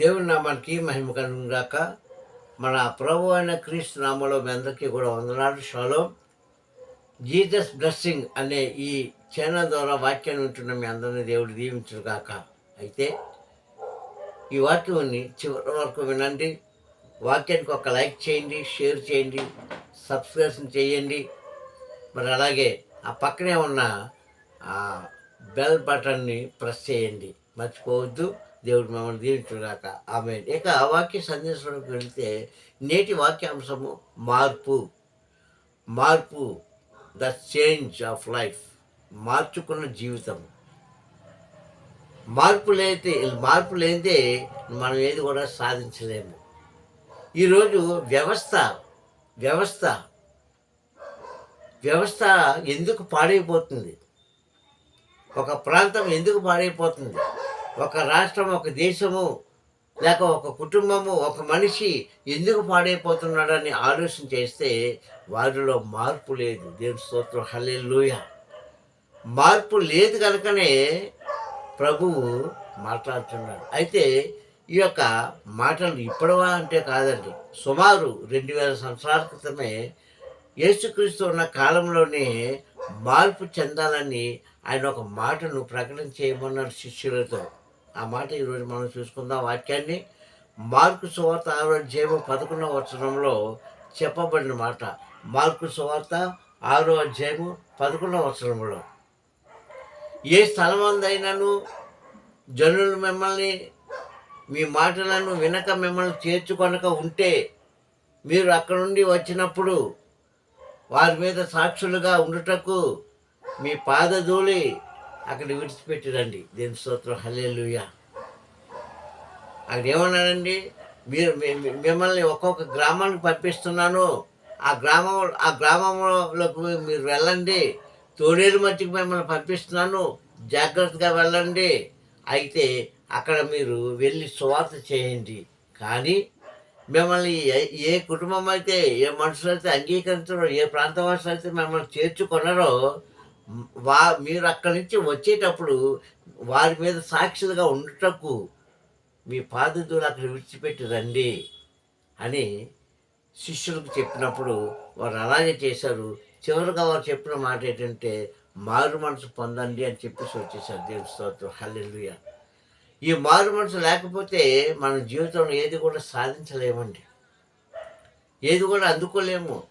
దేవుని నామానికి మహిమ కలుగుగాక మన ప్రభు అయిన క్రీస్తు నామంలో మీ అందరికీ కూడా వందనాలు షాలో. జీసస్ బ్లెస్సింగ్ అనే ఈ ఛానల్ ద్వారా వాక్యాన్ని ఉంటున్న మీ అందరినీ దేవుడు దీవించును కాక అయితే ఈ వాక్యాన్ని చివరి వరకు వినండి. వాక్యానికి ఒక లైక్ చేయండి షేర్ చేయండి సబ్స్క్రిప్షన్ చేయండి. మరి అలాగే ఆ పక్కనే ఉన్న ఆ బెల్ బటన్ని ప్రెస్ చేయండి. మర్చిపోవద్దు. దేవుడు మమ్మల్ని దీవించుగాక. ఆమె ఇక వాక్య సందేశంలోకి వెళితే నేటి వాక్యాంశము మార్పు. మార్పు. The change of life. మార్చుకున్న జీవితం మార్పు లేతే మార్పు లేనిదే మనం ఏది కూడా సాధించలేము. ఈరోజు వ్యవస్థ వ్యవస్థ వ్యవస్థ ఎందుకు పాడైపోతుంది? ఒక ప్రాంతం ఎందుకు పాడైపోతుంది? ఒక రాష్ట్రం ఒక దేశము లేక ఒక కుటుంబము ఒక మనిషి ఎందుకు పాడైపోతున్నాడని ఆలోచన చేస్తే వారిలో మార్పు లేదు. దేవుని స్తోత్రం. హల్లెలూయ. మార్పు లేదు కనుకనే ప్రభువు మాట్లాడుతున్నాడు. అయితే ఈ యొక్క మాటలు ఇప్పుడవా అంటే కాదండి. సుమారు రెండు వేల సంవత్సరాల క్రితమే యేసుక్రీస్తు ఉన్న కాలంలోనే మార్పు చెందాలని ఆయన ఒక మాటను ప్రకటన చేయమన్నారు శిష్యులతో. ఆ మాట ఈరోజు మనం చూసుకుందాం వాక్యాన్ని. మార్కు సువార్త ఆరో అధ్యాయము పదకొండవ వచనంలో చెప్పబడిన మాట. మార్కు సువార్త ఆరో అధ్యాయము పదకొండవ వచనంలో. ఏ స్థలమందైనాను జనులు మిమ్మల్ని మీ మాటలను వినక మిమ్మల్ని చేర్చుకొనక ఉంటే మీరు అక్కడ నుండి వచ్చినప్పుడు వారి మీద సాక్షులుగా ఉండుటకు మీ పాదధూళి అక్కడ విడిచిపెట్టిరండి దేని స్తోత్రం. హల్లెలుయ. అక్కడ ఏమన్నాడండి మీరు మిమ్మల్ని ఒక్కొక్క గ్రామానికి పంపిస్తున్నాను. ఆ గ్రామం ఆ గ్రామంలోకి మీరు వెళ్ళండి. తోడేరు మట్టికి మిమ్మల్ని పంపిస్తున్నాను. జాగ్రత్తగా వెళ్ళండి. అయితే అక్కడ మీరు వెళ్ళి సువార్త చేయండి. కానీ మిమ్మల్ని ఏ- ఏ కుటుంబం అయితే ఏ మనుషులు అయితే అంగీకరించరో ఏ ప్రాంతం వాసులు అయితే మిమ్మల్ని చేర్చుకున్నారో వా మీరు అక్కడి నుంచి వచ్చేటప్పుడు వారి మీద సాక్షులుగా ఉండటకు మీ పాదతులు అక్కడ విడిచిపెట్టి రండి అని శిష్యులకు చెప్పినప్పుడు వారు అలాగే చేశారు. చివరిగా వారు చెప్పిన మాట ఏంటంటే మారు మనసు పొందండి అని చెప్పేసి వచ్చేసారు దేవుని స్తోత్రం. ఈ మారు మనసు లేకపోతే మన జీవితంలో ఏది కూడా సాధించలేమండి. ఏది కూడా అందుకోలేము.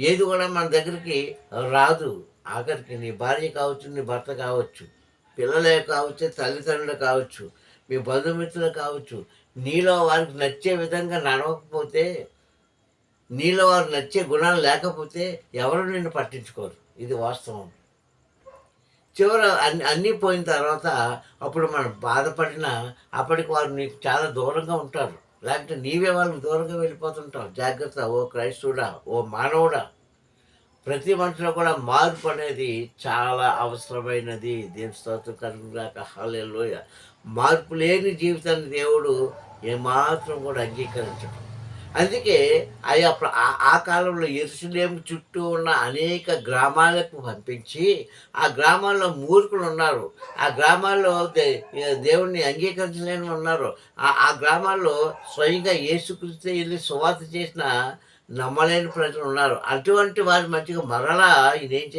ఏది కూడా మన దగ్గరికి రాదు. ఆఖరికి నీ భార్య కావచ్చు నీ భర్త కావచ్చు పిల్లలే కావచ్చు తల్లిదండ్రులు కావచ్చు మీ బంధుమిత్రులు కావచ్చు నీలో వారికి నచ్చే విధంగా నడవకపోతే నీలో వారు నచ్చే గుణాలు లేకపోతే ఎవరు నిన్ను పట్టించుకోరు. ఇది వాస్తవం. చివర అన్ని అన్నీ పోయిన తర్వాత అప్పుడు మనం బాధపడినా అప్పటికి వారు నీకు చాలా దూరంగా ఉంటారు. లేకపోతే నీవే వాళ్ళకి దూరంగా వెళ్ళిపోతుంటావు. జాగ్రత్త ఓ క్రైస్తవుడా ఓ మానవుడా ప్రతి మనిషిలో కూడా మార్పు అనేది చాలా అవసరమైనది. దేవుని స్తోత్రం కలుగుగాక హాలేలోయ మార్పు లేని జీవితాన్ని దేవుడు ఏమాత్రం కూడా అంగీకరించడం. అందుకే ఆయా ప్ర- ఆ- ఆ కాలంలో ఎరుసలేం చుట్టూ ఉన్న అనేక గ్రామాలకు పంపించి ఆ గ్రామాల్లో మూర్ఖులు ఉన్నారు. ఆ గ్రామాల్లో దే- దేవుణ్ణి అంగీకరించలేని ఉన్నారు. ఆ గ్రామాల్లో స్వయంగా యేసుక్రీస్తు వెళ్ళి సువార్త చేసిన నమ్మలేని ప్రజలు ఉన్నారు. అటువంటి వారి మధ్యగా మరలా ఈయన ఏం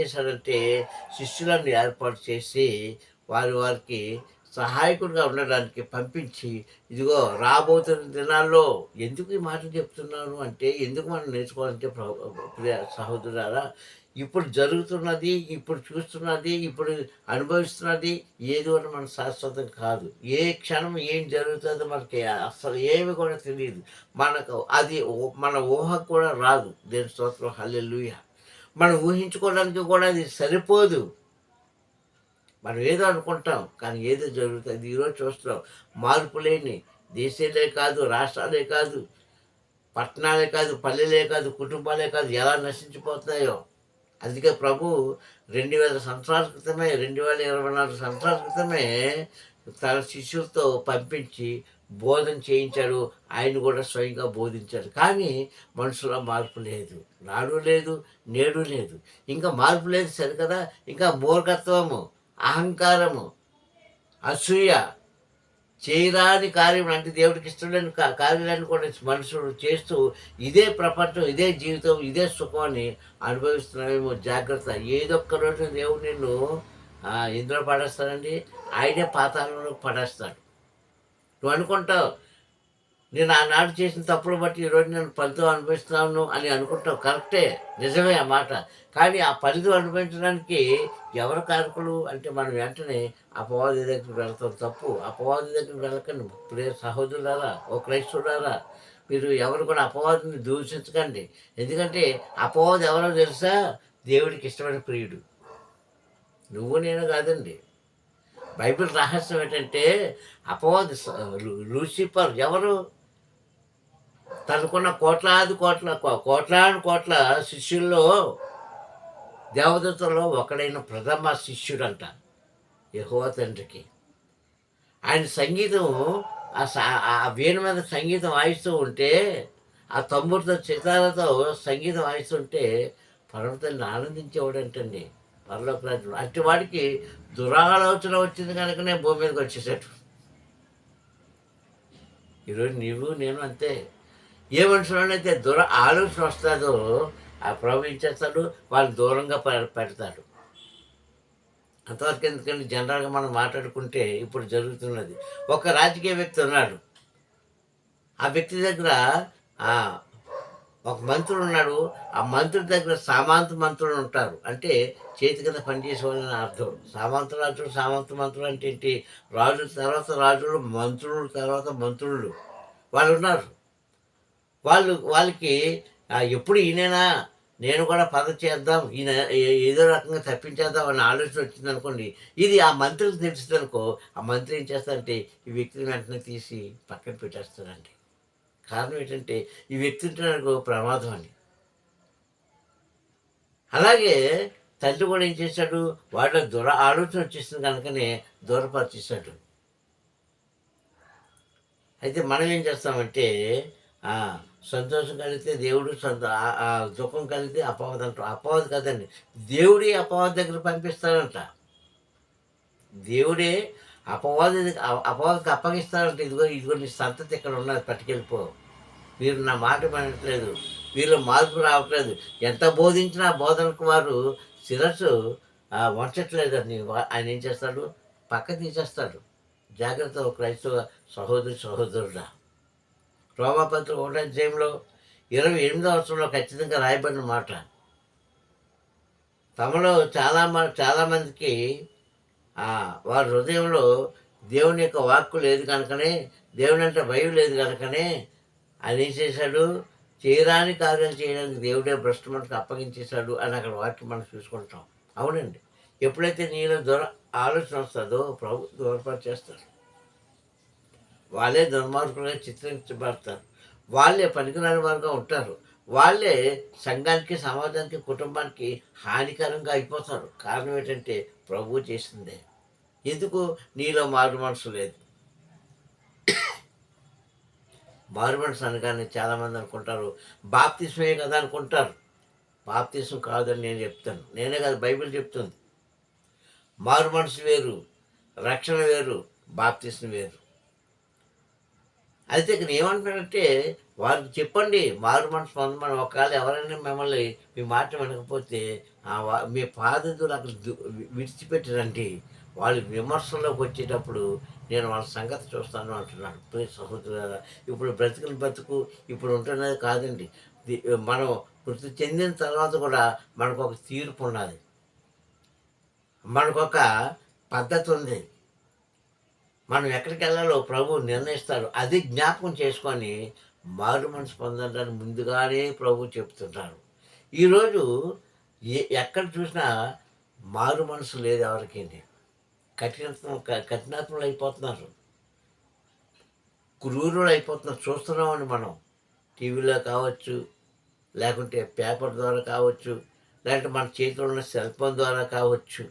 శిష్యులను ఏర్పాటు చేసి వారి వారికి సహాయకుడిగా ఉండడానికి పంపించి ఇదిగో రాబోతున్న దినాల్లో ఎందుకు ఈ మాటలు చెప్తున్నాను అంటే ఎందుకు మనం నేర్చుకోవాలంటే ప్ర- ఇప్పుడు జరుగుతున్నది ఇప్పుడు చూస్తున్నది ఇప్పుడు అనుభవిస్తున్నది ఏది కూడా మన శాశ్వతం కాదు. ఏ క్షణం ఏం జరుగుతుందో మనకి అసలు ఏమి కూడా తెలియదు. మనకు అది మన ఊహకు కూడా రాదు. దేని స్తోత్రం హల్లెలుయ. మనం ఊహించుకోవడానికి కూడా అది సరిపోదు. మనం ఏదో అనుకుంటాం కానీ ఏదో జరుగుతుంది. ఈరోజు చూస్తున్నాం. మార్పు లేని దేశాలే కాదు రాష్ట్రాలే కాదు పట్టణాలే కాదు పల్లెలే కాదు కుటుంబాలే కాదు ఎలా నశించిపోతున్నాయో. అందుకే ప్రభు రెండు వేల సంవత్సరాల క్రితమే రెండు వేల ఇరవై నాలుగు సంవత్సరాల క్రితమే తన శిష్యులతో పంపించి బోధన చేయించాడు. ఆయన కూడా స్వయంగా బోధించాడు. కానీ మనుషులో మార్పు లేదు. నాడు లేదు నేడు లేదు. ఇంకా మార్పు లేదు సరికదా? ఇంకా మూర్ఖత్వము అహంకారము అసూయ చేయరాని కార్యం అంటే దేవుడికి ఇష్టలేని కా- కార్యాలను కూడా మనుషులు చేస్తూ ఇదే ప్రపంచం ఇదే జీవితం ఇదే సుఖాన్ని అనుభవిస్తున్నామేమో జాగ్రత్త. ఏదొక్క రోజు దేవుడు నిన్ను ఇందులో పడేస్తానండి ఆయనే పాతాళంలో పడేస్తాడు. నువ్వు అనుకుంటావు నేను ఆనాడు చేసిన తప్పులు బట్టి ఈరోజు నేను ఫలితం అనుభవిస్తున్నాను అని అనుకుంటావు. కరెక్టే. నిజమే ఆ మాట. కానీ ఆ ఫలితం అనుభవించడానికి ఎవరు కారకులు? అంటే మనం వెంటనే అపవాది దగ్గరికి వెళతాం తప్పు. అపవాది దగ్గరికి వెళ్ళకండి. ప్రే సహోదరులారా ఓ క్రైస్తవులారా. మీరు ఎవరు కూడా అపవాదిని దూషించకండి. ఎందుకంటే అపవాది ఎవరో తెలుసా? దేవుడికి ఇష్టమైన ప్రియుడు. నువ్వు నేను కాదండి. బైబిల్ రహస్యం ఏంటంటే అపవాది లూసిఫర్ ఎవరు? తనకున్న కోట్లాది కోట్ల కో- కోట్లాది కోట్ల శిష్యుల్లో దేవదూతల్లో ఒకడైన ప్రథమ శిష్యుడంట యెహోవా తండ్రికి. ఆయన సంగీతం ఆ స- వీణ మీద సంగీతం వాయిస్తూ ఉంటే ఆ తమ్ముడితో చితాలతో సంగీతం వాయిస్తుంటే పర్వతాన్ని ఆనందించేవాడంటండి పరలోక రాజ్యంలో. అట్టి వాడికి దురాలోచన వచ్చింది కనుకనే భూమి మీదకి వచ్చేసాడు. ఈరోజు నీవు నేను అంతే. ఏ మనుషులనైతే దూర ఆలోచన వస్తుందో ఆ ప్రభు ఏం చేస్తాడు? వాళ్ళు దూరంగా పె- పెడతాడు. అంతవరకు ఎందుకంటే జనరల్గా మనం మాట్లాడుకుంటే ఇప్పుడు జరుగుతున్నది. ఒక రాజకీయ వ్యక్తి ఉన్నాడు. ఆ వ్యక్తి దగ్గర ఒక మంత్రుడు ఉన్నాడు. ఆ మంత్రుడి దగ్గర సామంత మంత్రులు ఉంటారు. అంటే చేతి కింద పనిచేసేవాళ్ళని అర్థం. సామంత రాజులు సామంత మంత్రులు అంటే ఏంటి? రాజుల తర్వాత రాజులు మంత్రులు తర్వాత మంత్రులు. వాళ్ళు ఉన్నారు. వాళ్ళు వాళ్ళకి ఎప్పుడు ఈయనైనా? నేను కూడా పదవి చేద్దాం ఈయన ఏదో రకంగా తప్పించేద్దాం అనే ఆలోచన వచ్చింది అనుకోండి ఇది ఆ మంత్రికి తెలిసింది అనుకో ఆ మంత్రి ఏం చేస్తారంటే ఈ వ్యక్తిని వెంటనే తీసి పక్కన పెట్టేస్తారండి కారణం ఏంటంటే ఈ వ్యక్తి ఉంటే ప్రమాదం అని అలాగే తండ్రి కూడా ఏం చేశాడు వాళ్ళ దూర ఆలోచన వచ్చేసింది కనుకనే దూరపరిచేశాడు. అయితే మనం ఏం చేస్తామంటే సంతోషం కలిగితే దేవుడు సంతో ఆ- దుఃఖం కలిగితే అపవాదం అంటారు. అపవాది కదండి. దేవుడే అపవాది దగ్గర పంపిస్తాడంట. దేవుడే అపవాది దగ్గర- అపవాదికి అప్పగిస్తాడంట. ఇదిగో ఇదిగో నీ సంతతి ఇక్కడ ఉన్నది పట్టుకెళ్ళిపో. మీరు నా మాట వినట్లేదు. వీళ్ళు మార్పు రావట్లేదు. ఎంత బోధించినా బోధనకు వారు శిరస్సు ఆ, వంచట్లేదని ఆయన ఏం చేస్తాడు? పక్క తీసేస్తాడు. జాగ్రత్త క్రైస్తవ సహోదరి సహోదరుడా. రోమాపత్ర ఒకటో అధ్యాయంలో ఇరవై ఎనిమిదో అవసరంలో ఖచ్చితంగా రాయబడిన మాట. తమలో చాలా మ చాలామందికి వారి హృదయంలో దేవుని యొక్క వాక్కు లేదు కనుకనే దేవుని అంటే భయం లేదు కనుకనే ఆయన ఏం చేశాడు? చేయరాని కార్యాలు చేయడానికి దేవుడే భ్రష్టు మనకు అప్పగించేశాడు అని అక్కడ వాక్యం మనం చూసుకుంటాం. అవునండి. ఎప్పుడైతే నీలో దూర ఆలోచన వస్తుందో ప్రభు దూరపరిచేస్తారు వాళ్ళే దుర్మార్గులుగా చిత్రించబడతారు. వాళ్ళే పనికిరాని వారుగా ఉంటారు. వాళ్ళే సంఘానికి సమాజానికి కుటుంబానికి హానికరంగా అయిపోతారు. కారణం ఏంటంటే ప్రభు చేసిందే. ఎందుకు? నీలో మారు మనసు లేదు. మారు మనసు అనగానే చాలామంది అనుకుంటారు బాప్తిస్మే కదా అనుకుంటారు. బాప్తిసం కాదని నేను చెప్తాను. నేనే కాదు బైబిల్ చెప్తుంది. మారు మనసు వేరు రక్షణ వేరు బాప్తిసం వేరు. అయితే ఇక్కడ ఏమంటారంటే వారికి చెప్పండి మారు మనసు పొందమని ఒకవేళ ఎవరైనా మిమ్మల్ని మీ మాట వినకపోతే మీ పాదతులు అక్కడ విడిచిపెట్టారండి వాళ్ళు విమర్శల్లోకి వచ్చేటప్పుడు నేను వాళ్ళ సంగతి చూస్తాను అంటున్నాను ప్రియ సహోదరు ఇప్పుడు బ్రతుకుని బ్రతుకు ఇప్పుడు ఉంటున్నది కాదండి. మనం మృతి చెందిన తర్వాత కూడా మనకు ఒక తీర్పు ఉన్నది. మనకొక పద్ధతి ఉంది. మనం ఎక్కడికి వెళ్ళాలో ప్రభు నిర్ణయిస్తాడు అది జ్ఞాపకం చేసుకొని మారు మనసు పొందడానికి ముందుగానే ప్రభు చెప్తుంటారు. ఈరోజు ఏ ఎక్కడ చూసినా మారు మనసు లేదు ఎవరికి కఠినత్వం క- కఠినాత్మలు అయిపోతున్నారు. క్రూరులు అయిపోతున్నారు. చూస్తున్నామని మనం. టీవీలో కావచ్చు లేకుంటే పేపర్ ద్వారా కావచ్చు లేకుంటే మన చేతిలో ఉన్న సెల్ ఫోన్ ద్వారా కావచ్చు.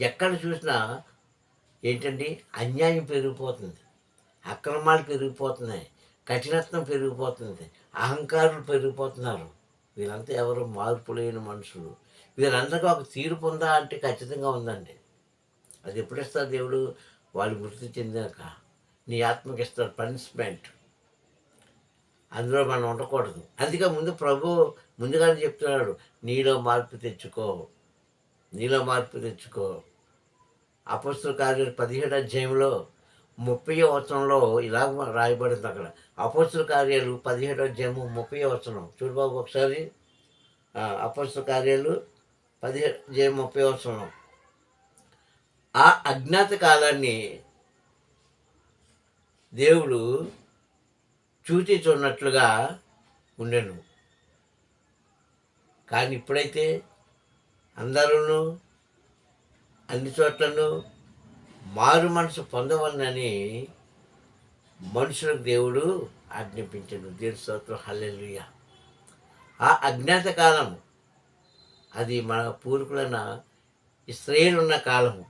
ఎక్కడ చూసినా ఏంటండి? అన్యాయం పెరిగిపోతుంది. అక్రమాలు పెరిగిపోతున్నాయి. కఠినత్వం పెరిగిపోతుంది. అహంకారులు పెరిగిపోతున్నారు. వీళ్ళంతా ఎవరు? మార్పు లేని మనుషులు. వీళ్ళందరికీ ఒక తీర్పు ఉందా అంటే ఖచ్చితంగా ఉందండి. అది ఎప్పుడు ఇస్తారు దేవుడు? వాళ్ళు మృతి చెందాక. నీ ఆత్మకి ఇస్తారు పనిష్మెంట్. అందులో మనం ఉండకూడదు. అందుకే ముందు ప్రభు ముందుగానే చెప్తున్నాడు నీలో మార్పు తెచ్చుకో. నీలో మార్పు తెచ్చుకో. అపస్తుల కార్యాలు పదిహేడు అధ్యాయంలో ముప్పై వచనంలో ఇలా రాయబడింది అక్కడ. అపస్తుల కార్యాలు పదిహేడు అధ్యాయము ముప్పై వచనం. చూడు బాబు ఒకసారి. అపస్తుల కార్యాలు పదిహేడు అధ్యాయం ముప్పై వచనం. ఆ అజ్ఞాత కాలాన్ని దేవుడు చూచి చూడనట్లుగా ఉండెను. కానీ ఇప్పుడైతే అందరూ అన్ని చోట్లను మారు మనసు పొందవలనని మనుషులకు దేవుడు ఆజ్ఞాపించను దేవుని స్తోత్రం. హల్లెలుయ. ఆ అజ్ఞాత కాలము అది మన పూర్వీకులైన ఇస్రాయేల్ ఉన్న కాలము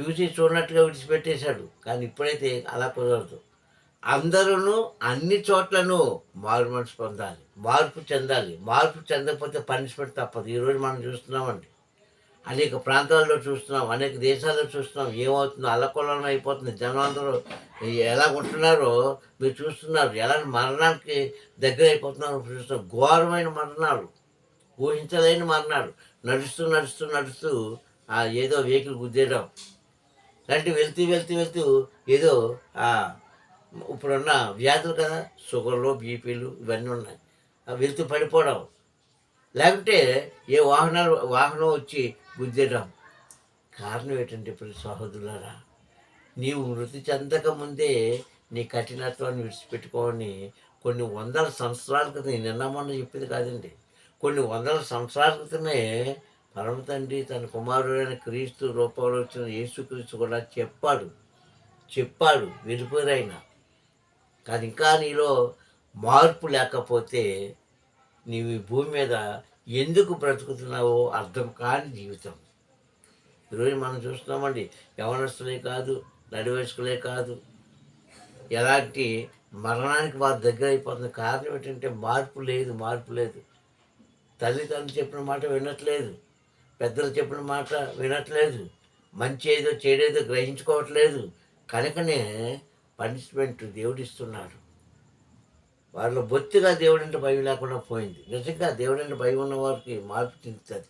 చూసి చూడనట్టుగా విడిచిపెట్టేశాడు. కానీ ఇప్పుడైతే అలా కుదరదు. అందరూ అన్ని చోట్లను మారు మనసు పొందాలి. మార్పు చెందాలి. మార్పు చెందకపోతే పనిష్మెంట్ తప్పదు. ఈరోజు మనం చూస్తున్నామండి. అనేక ప్రాంతాల్లో చూస్తున్నాం అనేక దేశాల్లో చూస్తున్నాం. ఏమవుతుందో అల్లకొల్లం అయిపోతుంది. జనం అందరూ ఎలా ఉంటున్నారో మీరు చూస్తున్నారు. ఎలా మరణానికి దగ్గర అయిపోతున్నారో చూస్తున్నారు. ఘోరమైన మరణాలు ఊహించలేని మరణాలు. నడుస్తూ నడుస్తూ నడుస్తూ ఏదో వెహికల్ గుద్దేయడం. లాంటి వెళ్తూ వెళ్తూ వెళ్తూ ఏదో ఇప్పుడున్న వ్యాధులు కదా షుగర్లు బీపీలు ఇవన్నీ ఉన్నాయి. వెళ్తూ పడిపోవడం. లేకుంటే ఏ వాహనాలు వాహనం వచ్చి గుద్దేయడం కారణం ఏంటంటే ఇప్పుడు సహోదరులారా నీవు మృతి చెందక ముందే నీ కఠినత్వాన్ని విడిచిపెట్టుకోని కొన్ని వందల సంవత్సరాల క్రితం నేను నిన్న మొన్న చెప్పింది కాదండి. కొన్ని వందల సంవత్సరాల క్రితమే పరమ తండ్రి తన కుమారుడైన క్రీస్తు రూపంలో వచ్చిన యేసుక్రీస్తు కూడా చెప్పాడు. చెప్పాడు వెళ్ళిపోయిన కానీ ఇంకా నీలో మార్పు లేకపోతే నీవు ఈ భూమి మీద ఎందుకు బ్రతుకుతున్నావో అర్థం కాని జీవితం. ఈరోజు మనం చూస్తున్నామండి యవనస్తులే కాదు నడివయస్కులే కాదు. ఎలాంటి మరణానికి వారి దగ్గర అయిపోతుంది కారణం ఏంటంటే మార్పు లేదు మార్పు లేదు. తల్లిదండ్రులు చెప్పిన మాట వినట్లేదు పెద్దలు చెప్పిన మాట వినట్లేదు మంచి ఏదో చెడేదో గ్రహించుకోవట్లేదు. కనుకనే పనిష్మెంట్ దేవుడిస్తున్నాడు వాళ్ళ బొత్తిగా దేవుడంటే భయం లేకుండా పోయింది. నిజంగా దేవుడంటే భయం ఉన్న వారికి మార్పు చెందుతుంది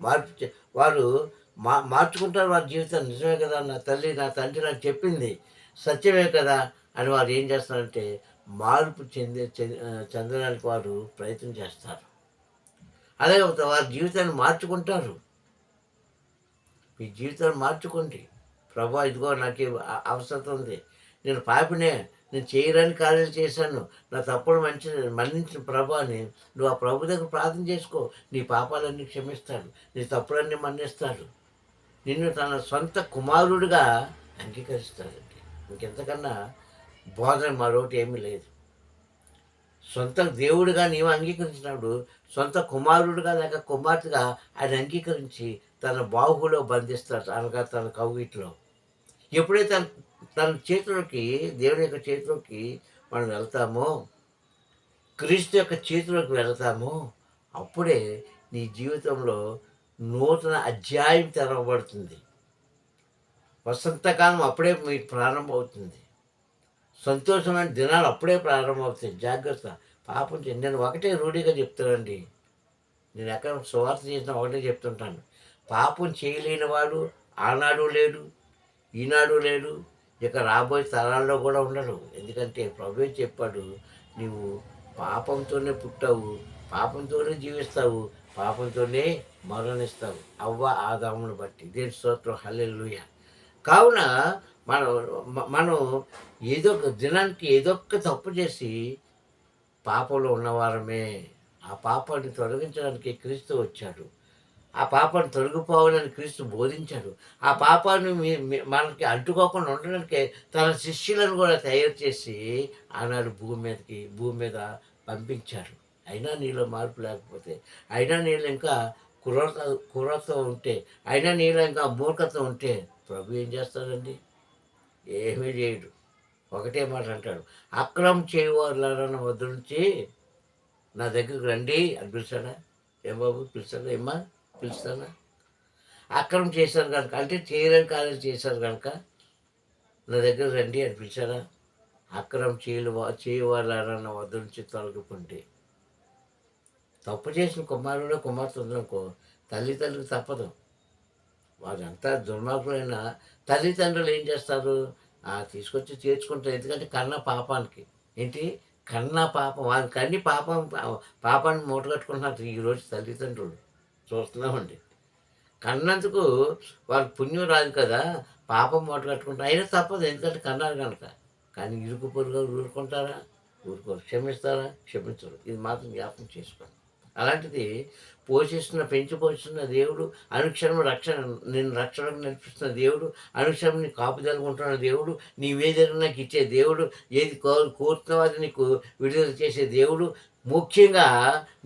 మార్పు వారు మా మార్చుకుంటారు వారి జీవితం నిజమే కదా నా తల్లి నా తండ్రి నాకు చెప్పింది. సత్యమే కదా అని వారు ఏం చేస్తారంటే మార్పు చెందే చెందడానికి వారు ప్రయత్నం చేస్తారు. అలాగే ఒక వారి జీవితాన్ని మార్చుకుంటారు. మీ జీవితాన్ని మార్చుకోండి. ప్రభా ఇదిగో నాకు అవసరం ఉంది. నేను పాపినే నేను చేయరాని కార్యాలు చేశాను. నా తప్పుడు మంచి మన్నించిన ప్రభు అని నువ్వు ఆ ప్రభు దగ్గర ప్రార్థన చేసుకో. నీ పాపాలన్నీ క్షమిస్తాడు. నీ తప్పులన్నీ మన్నిస్తాడు. నిన్ను తన సొంత కుమారుడిగా అంగీకరిస్తాడండి. ఇంకెంతకన్నా బోధన మరొకటి ఏమీ లేదు. సొంత దేవుడిగా నీవు అంగీకరించినప్పుడు సొంత కుమారుడిగా లేక కుమార్తెగా ఆయన అంగీకరించి తన బాహులో బంధిస్తాడు అనగా తన కౌగిట్లో. ఎప్పుడైతే తన చేతిలోకి దేవుని యొక్క చేతిలోకి మనం వెళ్తామో క్రీస్తు యొక్క చేతిలోకి వెళ్తామో అప్పుడే నీ జీవితంలో నూతన అధ్యాయం తెరవబడుతుంది. వసంతకాలం అప్పుడే మీకు ప్రారంభమవుతుంది. సంతోషమైన దినాలు అప్పుడే ప్రారంభమవుతాయి. జాగ్రత్త. పాపం నేను ఒకటే రూఢిగా చెప్తానండి నేను ఎక్కడ సువార్త చేసిన ఒకటే చెప్తుంటాను. పాపం చేయలేని వాడు ఆనాడు లేడు ఈనాడు లేడు ఇక రాబోయే తరాల్లో కూడా ఉండడు ఎందుకంటే ప్రభు చెప్పాడు నీవు పాపంతోనే పుట్టావు పాపంతోనే జీవిస్తావు పాపంతోనే మరణిస్తావు. అవ్వ ఆదామును బట్టి. దేని స్తోత్రం? హల్లెలుయ. కావున మనం మనం ఏదో ఒక దినానికి ఏదో ఒక తప్పు చేసి పాపంలో ఉన్నవారమే. ఆ పాపాన్ని తొలగించడానికి క్రీస్తు వచ్చాడు. ఆ పాపాన్ని తొలగిపోవాలని క్రీస్తు బోధించాడు. ఆ పాపాన్ని మీ మనకి అంటుకోకుండా ఉండడానికి తన శిష్యులను కూడా తయారు చేసి ఆనాడు భూమి మీదకి భూమి మీద పంపించాడు అయినా నీలో మార్పు లేకపోతే అయినా నీళ్ళు ఇంకా కురత కురత ఉంటే అయినా నీళ్ళు ఇంకా మూర్ఖత్వం ఉంటే ప్రభు ఏం చేస్తాడండి? ఏమీ చేయడు. ఒకటే మాట అంటాడు అక్రమం చేయవాళ్ళ వద్ద నుంచి నా దగ్గరికి రండి అని పిలిచాడా? ఏం బాబు పిలిచాడా? ఏమ్మా? పిలుస్తానా? అక్రమం చేశారు కనుక అంటే చేయలేని కార్యం చేశారు కనుక నా దగ్గర రండి అని పిలిచారా? అక్రమం చేయలు చేయవాలన్న వద్ద నుంచి తొలగిపోండి. తప్పు చేసిన కుమారుడు కుమార్తె ఉందనుకో తల్లిదండ్రులకు తప్పదు. వారంతా దుర్మార్గులైన తల్లిదండ్రులు ఏం చేస్తారు? ఆ తీసుకొచ్చి చేర్చుకుంటారు ఎందుకంటే కన్న పాపానికి. ఏంటి? కన్న పాపం వారి కన్ని పాపం పాపాన్ని మూట కట్టుకుంటున్నారు ఈరోజు తల్లిదండ్రులు. చూస్తున్నామండి. కన్నందుకు వాళ్ళ పుణ్యం రాదు కదా పాపం మూట కట్టుకుంటారు అయినా తప్పదు ఎందుకంటే కన్నారు కనుక కానీ ఇరుకు పొరుగు ఊరుకుంటారా? ఊరుకోరు. క్షమిస్తారా? క్షమించరు. ఇది మాత్రం జ్ఞాపకం చేసుకోండి. అలాంటిది పోషిస్తున్న పెంచి పోషిస్తున్న దేవుడు అనుక్షణం రక్షణ నేను రక్షణకు నడిపిస్తున్న దేవుడు అనుక్షణం నీ కాపుదలకు ఉంటున్న దేవుడు నీవేదైనా నాకు ఇచ్చే దేవుడు ఏది కో కోరుతున్నావో అది నీకు విడుదల చేసే దేవుడు ముఖ్యంగా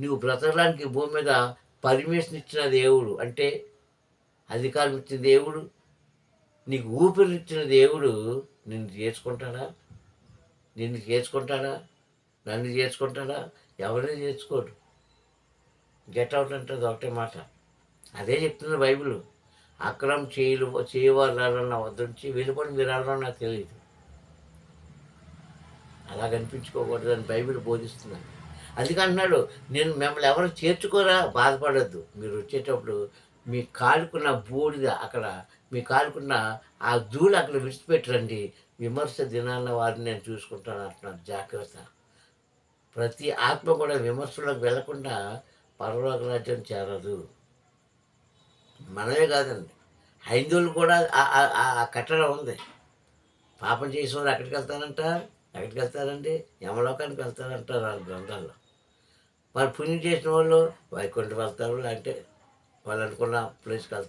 నువ్వు బ్రతకడానికి భూమి మీద పర్మిషన్ ఇచ్చిన దేవుడు అంటే అధికారం ఇచ్చిన దేవుడు నీకు ఊపిరిచ్చిన దేవుడు నిన్ను చేసుకుంటాడా నిన్ను చేసుకుంటాడా నన్ను చేసుకుంటాడా ఎవరిని చేసుకోడు గెట్ అవుట్ అంటుంది ఒకటే మాట. అదే చెప్తుంది బైబిల్. అక్రమం చేయలు చేయవాలన్న వద్ద నుంచి వెలుపడి మీరు ఎవరో నాకు తెలియదు. అలా కనిపించుకోకూడదని బైబిల్ బోధిస్తున్నాను అందుకే అంటున్నాడు నేను మిమ్మల్ని ఎవరు చేర్చుకోరా? బాధపడద్దు. మీరు వచ్చేటప్పుడు మీ కాలుకున్న బూడిద అక్కడ మీ కాలుకున్న ఆ ధూళి అక్కడ విడిచిపెట్టరండి విమర్శ దినాన్న వారిని నేను చూసుకుంటాను అంటున్నాను జాగ్రత్త. ప్రతి ఆత్మ కూడా విమర్శలోకి వెళ్ళకుండా పరలోక రాజ్యం చేరదు. మనమే కాదండి. హైందువులు కూడా ఆ- ఆ- కట్టడం ఉంది. పాపం చేసిన వాళ్ళు ఎక్కడికి వెళ్తారంట? ఎక్కడికి వెళ్తారండి? యమలోకానికి వెళ్తారంటారు ఆ గ్రంథాల్లో వారు పుణ్యం చేసిన వాళ్ళు వైకుంఠం వెళ్తారు లేదంటే వాళ్ళు అనుకున్న ప్లేస్కి వెళ్తారు.